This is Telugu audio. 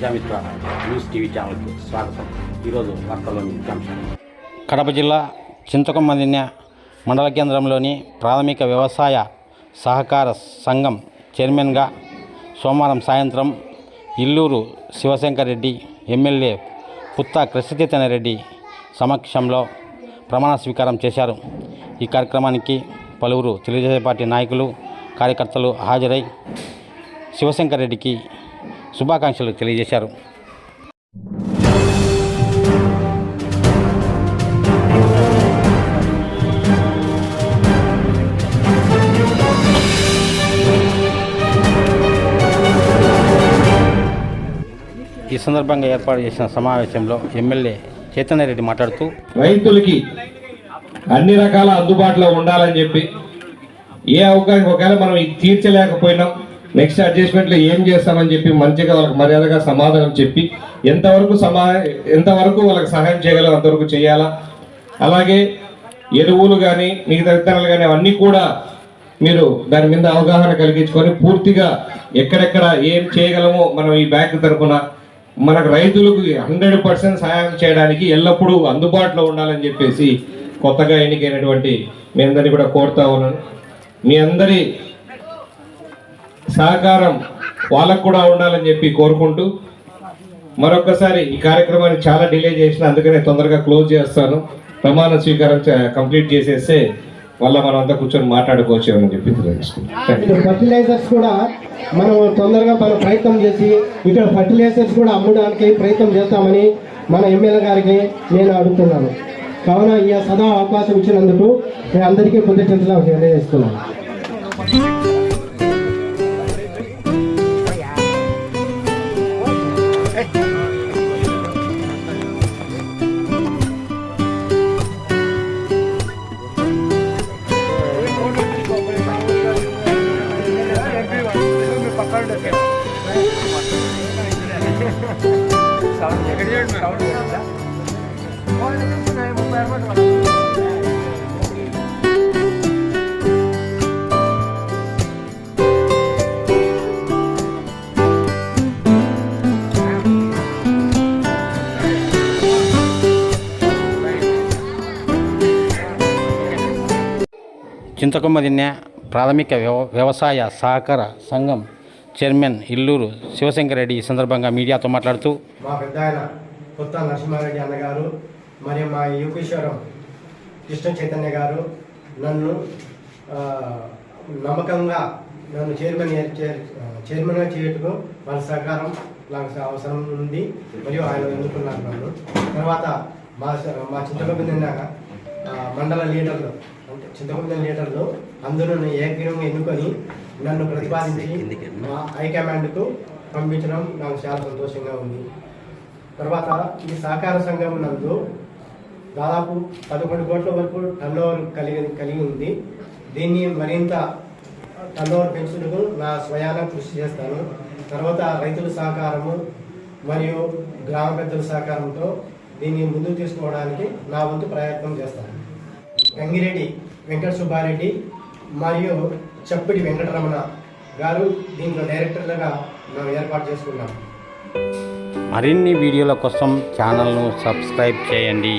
ప్రజామిత్ర న్యూస్ టీవీ ఛానల్కి స్వాగతం. ఈరోజు వార్తల్లోని ముఖ్యాంశాలు కడప జిల్లా చింతకొమ్మదిన్య మండల కేంద్రంలోని ప్రాథమిక వ్యవసాయ సహకార సంఘం చైర్మన్గా సోమవారం సాయంత్రం ఇల్లూరు శివశంకర్ రెడ్డి ఎమ్మెల్యే పుత్త కృష్ణచైతన్య రెడ్డి సమక్షంలో ప్రమాణ స్వీకారం చేశారు. ఈ కార్యక్రమానికి పలువురు తెలుగుదేశం పార్టీ నాయకులు కార్యకర్తలు హాజరై శివశంకర్ రెడ్డికి శుభాకాంక్షలు తెలియజేశారు. ఈ సందర్భంగా ఏర్పాటు చేసిన సమావేశంలో ఎమ్మెల్యే చైతన్యరెడ్డి మాట్లాడుతూ రైతులకి అన్ని రకాల అందుబాటులో ఉండాలని చెప్పి ఏ అవకాశం ఒకవేళ మనం తీర్చలేకపోయినాం నెక్స్ట్ అడ్జస్ట్మెంట్లో ఏం చేస్తామని చెప్పి మంచిగా వాళ్ళకి మర్యాదగా సమాధానం చెప్పి ఎంతవరకు సమా ఎంతవరకు వాళ్ళకి సహాయం చేయగలం అంతవరకు చేయాలా? అలాగే ఎరువులు కానీ మిగతా విత్తనాలు కానీ అవన్నీ కూడా మీరు దాని మీద అవగాహన కలిగించుకొని పూర్తిగా ఎక్కడెక్కడ ఏం చేయగలమో మనం ఈ బ్యాంక్ తరఫున మనకు రైతులకు హండ్రెడ్ పర్సెంట్ సహాయం చేయడానికి ఎల్లప్పుడూ అందుబాటులో ఉండాలని చెప్పేసి కొత్తగా ఎన్నికైనటువంటి మీ అందరినీ కూడా కోరుతా ఉన్నాను. మీ అందరి సహకారం వాళ్ళకు కూడా ఉండాలని చెప్పి కోరుకుంటూ మరొకసారి ఈ కార్యక్రమాన్ని చాలా డిలే చేసిన అందుకనే తొందరగా క్లోజ్ చేస్తాను. ప్రమాణ స్వీకారం కంప్లీట్ చేసేస్తే మళ్ళీ మనం అంతా కూర్చొని మాట్లాడుకోవచ్చు అని చెప్పి ఫర్టిలైజర్స్ కూడా మనం తొందరగా మనం ప్రయత్నం చేసి ఇక్కడ ఫర్టిలైజర్స్ కూడా అమ్మడానికి ప్రయత్నం చేస్తామని మన ఎమ్మెల్యే గారికి నేను అడుగుతున్నాను. కావున ఈ సదా అవకాశం ఇచ్చినందుకు నేను అందరికీ కృతజ్ఞతలు తెలియజేస్తున్నాను. చింతకొమ్మదిన్య ప్రాథమిక వ్యవ వ్యవసాయ సహకార సంఘం చైర్మన్ ఇల్లూరు శివశంకరెడ్డి ఈ సందర్భంగా మీడియాతో మాట్లాడుతూ మా పెద్ద ఆయన కొత్త నరసింహారెడ్డి అన్నగారు మరియు మా యోగేశ్వరం కృష్ణ చైతన్య గారు నన్ను నమ్మకంగా నన్ను చైర్మన్ చైర్మన్గా చేయటకు వాళ్ళ సహకారం నాకు స- అవసరం ఉంది మరియు ఆయన ఎన్నుకున్నారు నన్ను. తర్వాత మా మా మా నిన్న మండల లీడర్లు అంటే చింతకొండ లీడర్లు అందరూ నన్ను ఏకగ్రీవంగా ఎన్నుకొని నన్ను ప్రతిపాదించి మా హైకమాండ్కు పంపించడం నాకు చాలా సంతోషంగా ఉంది. తర్వాత ఈ సహకార సంఘం నందు దాదాపు పదకొండు కోట్ల వరకు టర్నోవర్ కలిగి కలిగి ఉంది. దీన్ని మరింత టర్నోవర్ పెంచుటకు నా స్వయాన కృషి చేస్తాను. తర్వాత రైతుల సహకారము మరియు గ్రామ పెద్దల సహకారంతో దీన్ని ముందుకు తీసుకోవడానికి నా వంతు ప్రయత్నం చేస్తాను. గంగిరెడ్డి వెంకట సుబ్బారెడ్డి మరియు చప్పిడి వెంకటరమణ గారు దీంట్లో డైరెక్టర్లుగా మేము ఏర్పాటు చేసుకున్నాం. మరిన్ని వీడియోల కోసం ఛానల్ను సబ్స్క్రైబ్ చేయండి.